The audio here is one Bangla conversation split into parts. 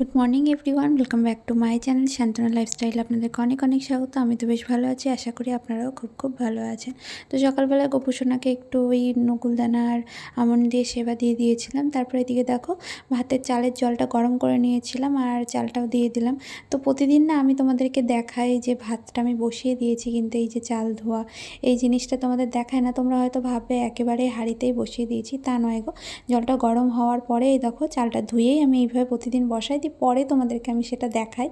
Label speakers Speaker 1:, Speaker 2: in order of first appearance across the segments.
Speaker 1: Good morning everyone welcome back to my channel Shantana lifestyle আপনাদেরকে অনেক অনেক স্বাগত। আমি তো বেশ ভালো আছি। আশা করি আপনারাও খুব খুব ভালো আছেন। তো সকালবেলা গোপুসোনাকে একটু ওই নকুলদানা আর আমন দিয়ে সেবা দিয়ে দিয়েছিলাম। তারপরে এদিকে দেখো, ভাতের চালের জলটা গরম করে নিয়েছিলাম আর চালটাও দিয়ে দিলাম। তো প্রতিদিন না আমি তোমাদেরকে দেখাই যে ভাতটা আমি বসিয়ে দিয়েছি কিন্তু এই যে চাল, ধোয়া, এই জিনিসটা তোমাদের দেখায় না। তোমরা হয়তো ভাববে একেবারে হাঁড়িতেই বসিয়ে দিয়েছি। তা নয় গো। জলটা গরম হওয়ার পরে এই দেখো, চালটা ধুয়েই আমি এইভাবে প্রতিদিন বসাই দিই পরে তোমাদেরকে আমি সেটা দেখাই।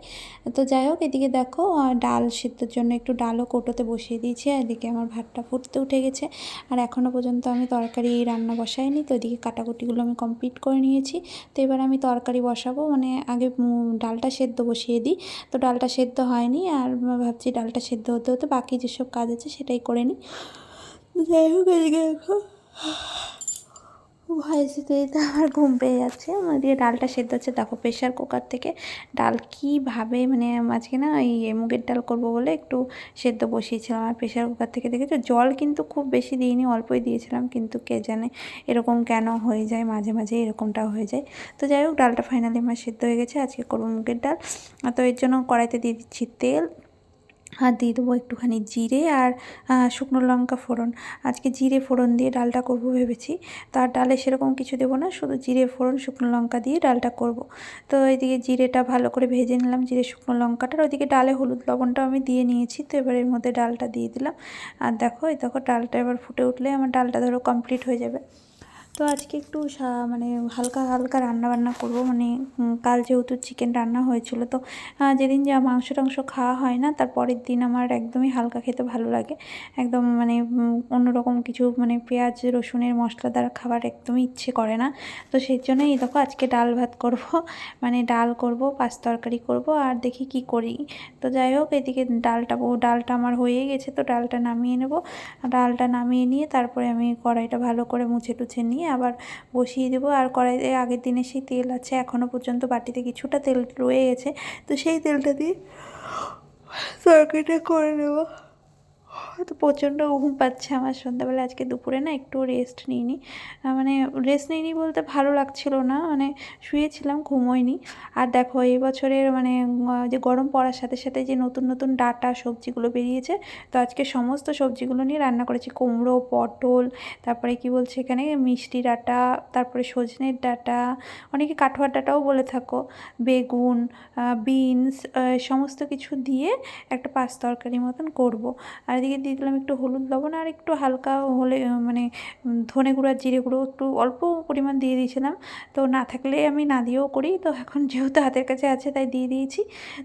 Speaker 1: তো যাই হোক, এদিকে দেখো ডাল সিদ্ধর জন্য একটু ডালও কোটোতে বসিয়ে দিয়েছি, আর এদিকে আমার ভাতটা ফুটতে উঠে গেছে। আর এখনও পর্যন্ত আমি তরকারি রান্না বসাইনি, তো এদিকে কাটাকুটিগুলো আমি কমপ্লিট করে নিয়েছি। তো এবার আমি তরকারি বসাবো মানে আগে ডালটা সেদ্ধ বসিয়ে দিই। তো ডালটা সেদ্ধ হয়নি, আর ভাবছি ডালটা সেদ্ধ হতে হতে বাকি যেসব কাজ আছে সেটাই করে নিই। যাই হোক, এদিকে দেখো। ভয়েস দিতে দিতে আমার ঘুম পেয়ে যাচ্ছে। আমার দিয়ে ডালটা সেদ্ধ হচ্ছে, দেখো প্রেশার কুকার থেকে ডাল কীভাবে মানে আজকে না এই মুগের ডাল করব বলে একটু সেদ্ধ বসিয়েছিলাম। আর প্রেশার কুকার থেকে দেখেছ? জল কিন্তু খুব বেশি দিইনি, অল্পই দিয়েছিলাম, কিন্তু কে জানে এরকম কেন হয়ে যায়, মাঝে মাঝে এরকমটাও হয়ে যায়। তো যাই হোক, ডালটা ফাইনালি আমার সেদ্ধ হয়ে গেছে, আজকে করব মুগের ডাল। তো এর জন্য কড়াইতে দিয়ে দিচ্ছি তেল আর দিয়ে দেবো একটুখানি জিরে আর শুকনো লঙ্কা ফোড়ন। আজকে জিরে ফোড়ন দিয়ে ডালটা করব ভেবেছি। তো আর ডালে সেরকম কিছু দেবো না, শুধু জিরে ফোড়ন, শুকনো লঙ্কা দিয়ে ডালটা করব। তো এদিকে জিরেটা ভালো করে ভেজে নিলাম, জিরে, শুকনো লঙ্কাটা। আর ওইদিকে ডালে হলুদ লবণটাও আমি দিয়ে নিয়েছি, তো এবার এর মধ্যে ডালটা দিয়ে দিলাম। আর দেখো, এই দেখো ডালটা এবার ফুটে উঠলে আমার ডালটা ধরো কমপ্লিট হয়ে যাবে। তো আজকে একটু মানে হালকা হালকা রান্না বান্না করব। মানে কাল যেহেতু চিকেন রান্না হয়েছিল, তো যেদিন যা মাংস টাংস খাওয়া হয় না, তার পরের দিন আমার একদমই হালকা খেতে ভালো লাগে। একদম মানে অন্যরকম কিছু মানে পেঁয়াজ, রসুনের মশলাদার খাবার একদমই ইচ্ছে করে না। তো সেই জন্যই দেখো আজকে ডাল ভাত করব। মানে ডাল করব, পাঁচ তরকারি করব, আর দেখি কি করি। তো যাই হোক, এদিকে ডালটা ডালটা আমার হয়ে গেছে, তো ডালটা নামিয়ে নেব। ডালটা নামিয়ে নিয়ে তারপরে আমি কড়াইটা ভালো করে মুছে টুছে নিয়ে আবার বসিয়ে দেবো। আর কড়াইতে আগের দিনে সেই তেল আছে এখনও পর্যন্ত বাটিতে কিছুটা তেল রয়ে গেছে তো সেই তেলটা দিয়ে তরকারিটা করে নেব। তো প্রচণ্ড ঘুম পাচ্ছে আমার সন্ধ্যাবেলা। আজকে দুপুরে না একটু রেস্ট নিইনি। মানে রেস্ট নিইনি বলতে ভালো লাগছিল না। মানে শুয়েছিলাম, ঘুমোইনি। আর দেখো, এই বছরের মানে যে গরম পড়ার সাথে সাথে যে নতুন নতুন ডাটা সবজিগুলো বেরিয়েছে, তো আজকে সমস্ত সবজিগুলো নিয়ে রান্না করেছি। কুমড়ো, পটল, তারপরে কি বলছে এখানে? মিষ্টি ডাঁটা, তারপরে সজনের ডাটা, অনেকে কাঠোয়ার ডাঁটাও বলে থাকো, বেগুন বিনস সমস্ত কিছু দিয়ে একটা পাঁচ তরকারি মতন করব। আর এদিকে দিয়ে দিলাম একটু হলুদ লবণ আর একটু হালকা হলে মানে ধনে গুঁড়ো জিরে গুঁড়ো একটু অল্প পরিমাণ দিয়ে দিয়েছিলাম। তো না থাকলে আমি না দিয়েও করি। তো এখন যেহেতু হাতের কাছে আছে তাই দিয়ে দিয়েছি।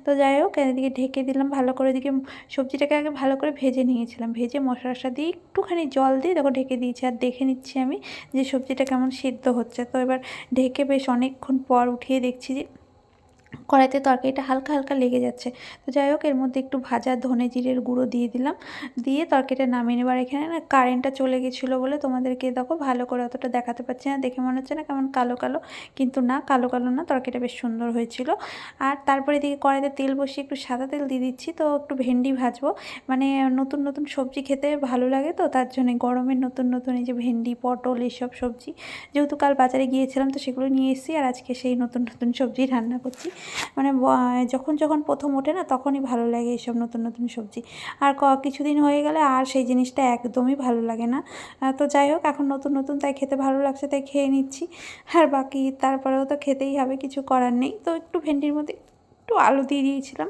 Speaker 1: তো যাই হোক, এদিকে ঢেকে দিলাম ভালো করে। এদিকে সবজিটাকে আগে ভালো করে ভেজে নিয়েছিলাম। ভেজে মশলা টশলা দিয়ে একটুখানি জল দিয়ে দেখো ঢেকে দিয়েছি। আর দেখে নিচ্ছি আমি যে সবজিটা কেমন সিদ্ধ হচ্ছে। তো এবার ঢেকে বেশ অনেকক্ষণ পর উঠিয়ে দেখছি যে কড়াইতে তরকারিটা হালকা হালকা লেগে যাচ্ছে। তো যাই হোক, এর মধ্যে একটু ভাজা ধনে জিরের গুঁড়ো দিয়ে দিলাম। দিয়ে তরকারিটা নামিয়ে নেবার এখানে না কারেন্টটা চলে গেছিল বলে তোমাদেরকে দেখো ভালো করে অতটা দেখাতে পারছি না। দেখে মনে হচ্ছে না কেমন কালো কালো, কিন্তু না কালো কালো না, তরকারিটা বেশ সুন্দর হয়েছিল। আর তারপরে এদিকে কড়াইতে তেল বসিয়ে একটু সাদা তেল দিয়ে দিচ্ছি, তো একটু ভেন্ডি ভাজবো। মানে নতুন নতুন সবজি খেতে ভালো লাগে তো, তার জন্য গরমের নতুন নতুন এই যে ভেন্ডি, পটল এইসব সবজি। যেহেতু কাল বাজারে গিয়েছিলাম তো সেগুলো নিয়ে এসেছি, আর আজকে সেই নতুন নতুন সবজি রান্না করছি। মানে যখন যখন প্রথম ওঠে না, তখনই ভালো লাগে এইসব নতুন নতুন সবজি। আর ক, কিছুদিন হয়ে গেলে আর সেই জিনিসটা একদমই ভালো লাগে না। তো যাই হোক, এখন নতুন নতুন তাই খেতে ভালো লাগছে তাই খেয়ে নিচ্ছি। আর বাকি তারপরেও তো খেতেই হবে, কিছু করার নেই। তো একটু ভেন্ডির মধ্যে একটু আলু দিয়ে দিয়েছিলাম।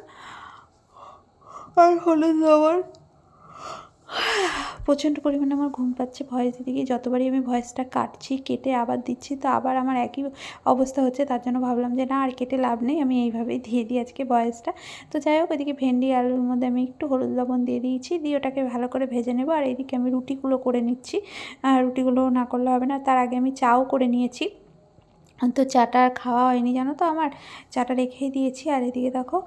Speaker 1: আর হলুদ লবণ। প্রচণ্ড পরিমাণে আমার ঘুম পাচ্ছে ভয়েস দিতে গিয়ে যতবারই আমি ভয়েসটা কাটছি, কেটে আবার দিচ্ছি, তো আবার আমার একই অবস্থা হচ্ছে, তার জন্য ভাবলাম যে না, আর কেটে লাভ নেই, আমি এইভাবেই দিয়ে দিই আজকে ভয়েসটা। তো যাই হোক, এদিকে ভেন্ডি আলুর মধ্যে আমি একটু হলুদ লবণ দিয়ে দিয়েছি, দিয়ে ওটাকে ভালো করে ভেজে নেব, আর এদিকে আমি রুটিগুলো করে নিচ্ছি। রুটিগুলো না করলে হবে না, তার আগে আমি চাও করে নিয়েছি। তো চাটা খাওয়া হয়নি, জানো তো আমার? চাটা রেখেই দিয়েছি, আর এদিকে দেখো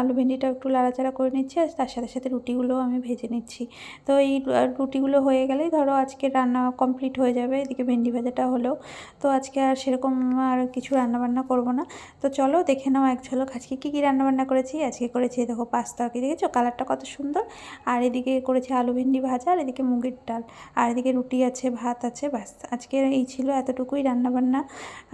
Speaker 1: আলু ভেন্ডিটা একটু লাড়াচাড়া করে নিচ্ছি, আর তার সাথে সাথে রুটিগুলোও আমি ভেজে নিচ্ছি। তো এই রুটিগুলো হয়ে গেলেই ধরো আজকে রান্না কমপ্লিট হয়ে যাবে, এদিকে ভেন্ডি ভাজাটা হলেও তো আজকে আর সেরকম আর কিছু রান্না বান্না করব না। তো চলো দেখে নাও এক ঝলক আজকে কী কী রান্নাবান্না করেছি। আজকে করেছি দেখো পাস্তা, কি দেখেছ? কালারটা কত সুন্দর। আর এদিকে করেছি আলু ভেন্ডি ভাজা, আর এদিকে মুগের ডাল। আর এদিকে রুটি আছে, ভাত আছে, ব্যাস। আজকে এই ছিল এতটুকুই রান্না বান্না না।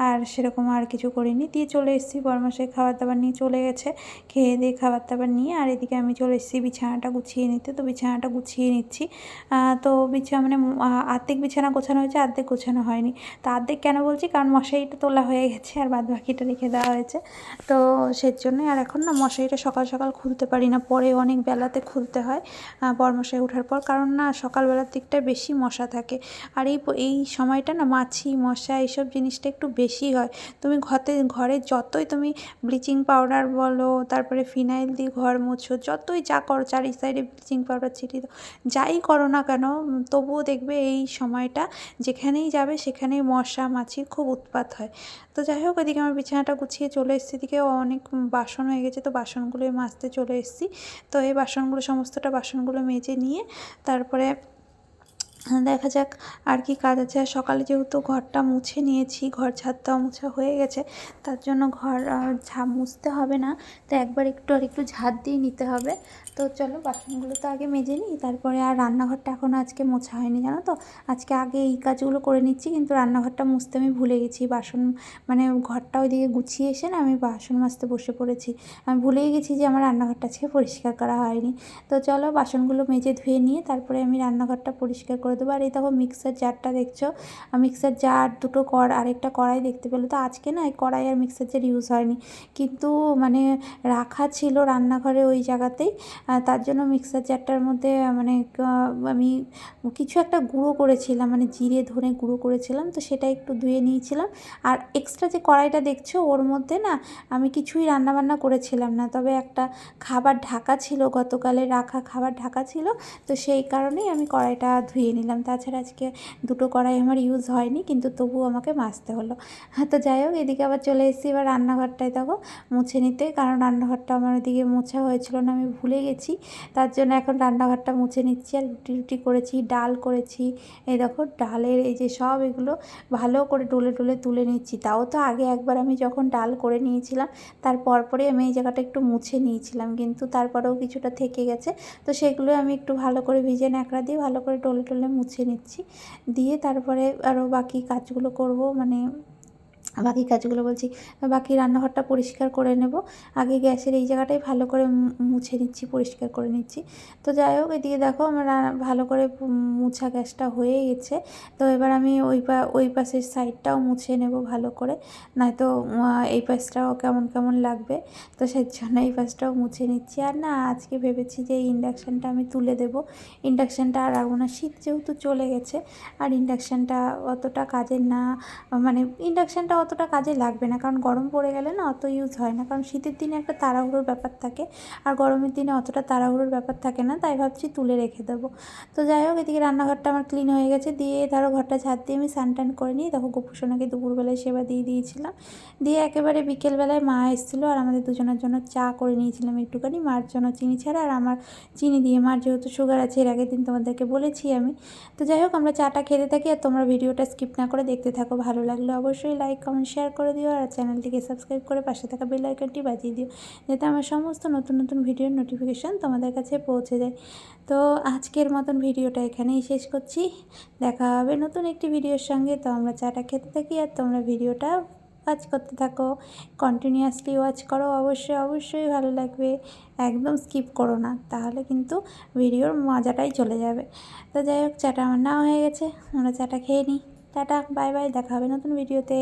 Speaker 1: আর সেরকম আর কিছু করিনি। দিয়ে চলে এসেছি বরমাসে খাবার দাবার নিয়ে চলে গেছে। খেয়ে দিয়ে খাবার দাবার নিয়ে, আর এদিকে আমি চলে এসেছি বিছানাটা গুছিয়ে নিতে। তো বিছানাটা গুছিয়ে নিচ্ছি। তো বিছানা মানে আর্ধেক বিছানা গোছানো হয়েছে অর্ধেক গোছানো হয়নি। তো অর্ধেক কেন বলছি? কারণ মশারিটা তোলা হয়ে গেছে, আর বাদ বাকিটা রেখে দেওয়া হয়েছে। তো সেই জন্যই, আর এখন না মশারিটা সকাল সকাল খুলতে পারি না। পরে অনেক বেলাতে খুলতে হয় বরমশাই ওঠার পর। কারণ না, সকালবেলার দিকটায় বেশি মশা থাকে। আর এই এই সময়টা না মাছি, মশা, এইসব জিনিসটা একটু বেশি হয়। তুমি ঘরে ঘরে যতই তুমি ব্লিচিং পাউডার বলো, তারপরে ফিনাইল দিয়ে ঘর মুছো, যতই যা করো চারি সাইডে ব্লিচিং পাউডার ছিটিয়ে দাও, যাই করো না কেন, তবুও দেখবে এই সময়টা যেখানেই যাবে, সেখানেই মশা মাছির খুব উৎপাত হয়। তো যাই হোক ওইদিকে আমার বিছানাটা গুছিয়ে চলে এসেছি, এদিকে অনেক বাসন হয়ে গেছে, তো বাসনগুলো মাজতে চলে এসেছি। তো এই বাসনগুলো, সমস্তটা বাসনগুলো মেজে নিয়ে, তারপরে দেখা যাক আর কি কাজ আছে। আর সকালে যেহেতু ঘরটা মুছে নিয়েছি ঘর ছাদটাও মুছা হয়ে গেছে তার জন্য ঘর আহ, ঝা মুছতে হবে না। তো একবার একটু আর একটু ঝাড় দিয়ে নিতে হবে। তো চলো বাসনগুলো তো আগে মেজে নিই তারপরে আর রান্নাঘরটা এখনও আজকে মোছা হয়নি জানো তো? আজকে আগে এই কাজগুলো করে নিচ্ছি কিন্তু রান্নাঘরটা মুছতে আমি ভুলে গেছি। বাসন মানে ঘরটা ওইদিকে গুছিয়ে এসে না আমি বাসন মাজতে বসে পড়েছি। আমি ভুলেই গেছি যে আমার রান্নাঘরটা আজকে পরিষ্কার করা হয়নি। তো চলো বাসনগুলো মেজে ধুয়ে নিয়ে তারপরে আমি রান্নাঘরটা পরিষ্কার করে দেবো আর এই দেখো মিক্সার জারটা দেখছ? মিক্সার জার দুটো কর আরেকটা কড়াই দেখতে পেল। তো আজকে না এই কড়াই আর মিক্সার জার ইউজ হয়নি। কিন্তু মানে রাখা ছিল রান্নাঘরে ওই জায়গাতেই। তার জন্য মিক্সার জারটার মধ্যে মানে আমি কিছু একটা গুঁড়ো করেছিলাম। মানে জিরে ধনে গুঁড়ো করেছিলাম। তো সেটা একটু ধুয়ে নিয়েছিলাম। আর এক্সট্রা যে কড়াইটা দেখছ, ওর মধ্যে না আমি কিছুই রান্নাবান্না করেছিলাম না। তবে একটা খাবার ঢাকা ছিল গতকালে, রাখা খাবার ঢাকা ছিল। তো সেই কারণেই আমি কড়াইটা ধুয়ে নিলাম। তাছাড়া আজকে দুটো কড়াই আমার ইউজ হয়নি, কিন্তু তবুও আমাকে মাজতে হলো। হ্যাঁ তো যাই হোক, এদিকে আবার চলে এসেছি। এবার রান্নাঘরটায় দেখো, মুছে নিতে। কারণ রান্নাঘরটা আমার ওদিকে মোছা হয়েছিল না, আমি ভুলে গেছি। তার জন্য এখন রান্নাঘরটা মুছে নিচ্ছি। আর রুটি রুটি করেছি, ডাল করেছি। এই দেখো, ডালের এই যে সব এগুলো ভালো করে ডলে ডলে তুলে নিচ্ছি। তাও তো আগে একবার আমি যখন ডাল করে নিয়েছিলাম, তার পরপরই আমি এই জায়গাটা একটু মুছে নিয়েছিলাম। কিন্তু তারপরেও কিছুটা থেকে গেছে। তো সেগুলো আমি একটু ভালো করে ভিজে ন্যাকড়া দিয়ে ভালো করে টলে টলে মুছে নিচ্ছি। দিয়ে তারপরে আরও বাকি কাজগুলো করব মানে বাকি কাজগুলো বলছি, বাকি রান্নাঘরটা পরিষ্কার করে নেব। আগে গ্যাসের এই জায়গাটাই ভালো করে মুছে নিচ্ছি, পরিষ্কার করে নিচ্ছি। তো যাই হোক, এদিকে দেখো আমার ভালো করে মুছা গ্যাসটা হয়ে গেছে। তো এবার আমি ওই পা, ওই পাশের সাইডটাও মুছে নেব ভালো করে। নয়তো এই পাশটাও কেমন কেমন লাগবে। তো সেই জন্য এই পাশটাও মুছে নিচ্ছি। আর না, আজকে ভেবেছি যে ইন্ডাকশানটা আমি তুলে দেবো। ইন্ডাকশানটা আর রাখব না। শীত যেহেতু চলে গেছে, আর ইন্ডাকশানটা অতটা কাজের না মানে ইন্ডাকশানটা অতটা কাজে লাগবে না। কারণ গরম পড়ে গেলে না অত ইউজ হয় না। কারণ শীতের দিনে একটা তাড়াহুড়োর ব্যাপার থাকে। আর গরমের দিনে অতটা তাড়াহুড়োর ব্যাপার থাকে না, তাই ভাবছি তুলে রেখে দেবো। তো যাই হোক, এদিকে রান্নাঘরটা আমার ক্লিন হয়ে গেছে। দিয়ে ধরো ঘরটা ঝাড় দিয়ে আমি স্নান টান করে নিই। দেখো গোপুসোনাকে দুপুরবেলায় সেবা দিয়ে দিয়েছিলাম। দিয়ে একেবারে বিকেলবেলায় মা এসেছিল আর আমাদের দুজনের জন্য চা করে নিয়েছিলাম একটুখানি। মার জন্য চিনি ছাড়া আর আমার চিনি দিয়ে। মার যেহেতু সুগার আছে, এর আগের দিন তোমাদেরকে বলেছি আমি। তো যাই হোক, আমরা চাটা খেতে থাকি আর তোমরা ভিডিওটা স্কিপ না করে দেখতে থাকো। ভালো লাগলে অবশ্যই লাইক কমেন্ট শেয়ার করে দিও আর চ্যানেলটিকে সাবস্ক্রাইব করে পাশে থাকা বেল আইকনটি বাজিয়ে দিও, যাতে আমার সমস্ত নতুন নতুন ভিডিওর নোটিফিকেশান তোমাদের কাছে পৌঁছে যায়। তো আজকের মতন ভিডিওটা এখানেই শেষ করছি। দেখা হবে নতুন একটি ভিডিওর সঙ্গে। তো আমরা চাটা খেতে থাকি আর তোমরা ভিডিওটা ওয়াচ করতে থাকো। কন্টিনিউয়াসলি ওয়াচ করো। অবশ্যই অবশ্যই ভালো লাগবে। একদম স্কিপ করো না। তাহলে কিন্তু ভিডিওর মজাটাই চলে যাবে। তো যাই হোক, চাটা আমার নেওয়া হয়ে গেছে। আমরা চাটা খেয়ে নিই। টাটা বাই বাই দেখা হবে নতুন ভিডিওতে